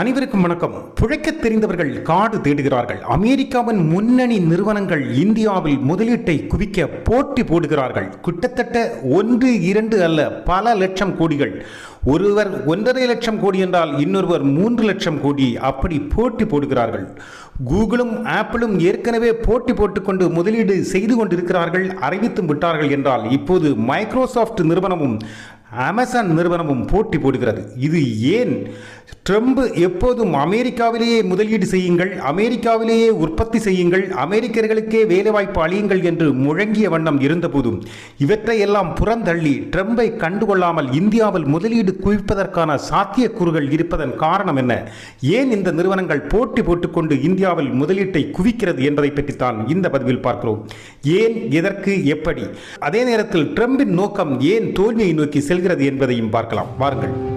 அனைவருக்கும் வணக்கம். புழைக்க தெரிந்தவர்கள் காடு தேடுகிறார்கள். அமெரிக்காவின் முன்னணி நிறுவனங்கள் இந்தியாவில் முதலீட்டை குவிக்க போட்டி போடுகிறார்கள். கிட்டத்தட்ட ஒன்று இரண்டு அல்ல பல லட்சம் கோடிகள். ஒருவர் ஒன்றரை லட்சம் கோடி என்றால் இன்னொருவர் மூன்று லட்சம் கோடி. அப்படி போட்டி போடுகிறார்கள். கூகுளும் ஆப்பிளும் ஏற்கனவே போட்டி போட்டுக்கொண்டு முதலீடு செய்து கொண்டிருக்கிறார்கள். அறிவித்தும் விட்டார்கள் என்றால் இப்போது மைக்ரோசாஃப்ட் நிறுவனமும் அமேசான் நிறுவனமும் போட்டி போடுகிறது. இது ஏன்? ட்ரம்ப் எப்போதும் அமெரிக்காவிலேயே முதலீடு செய்யுங்கள் அமெரிக்காவிலேயே உற்பத்தி செய்யுங்கள் அமெரிக்கர்களுக்கே வேலைவாய்ப்பு அளியுங்கள் என்று முழங்கிய வண்ணம் இருந்தபோதும் இவற்றையெல்லாம் புறந்தள்ளி ட்ரம்பை கண்டுகொள்ளாமல் இந்தியாவில் முதலீடு குவிப்பதற்கான சாத்தியக்கூறுகள் இருப்பதன் காரணம் என்ன? ஏன் இந்த நிறுவனங்கள் போட்டி போட்டுக்கொண்டு இந்தியாவில் முதலீட்டை குவிக்கிறது என்பதை பற்றித்தான் இந்த பதிவில் பார்க்கிறோம். ஏன் எதற்கு எப்படி? அதே நேரத்தில் ட்ரம்பின் நோக்கம் ஏன் தோல்வியை நோக்கி செல் செல்கிறது என்பதையும் பார்க்கலாம். வாருங்கள்.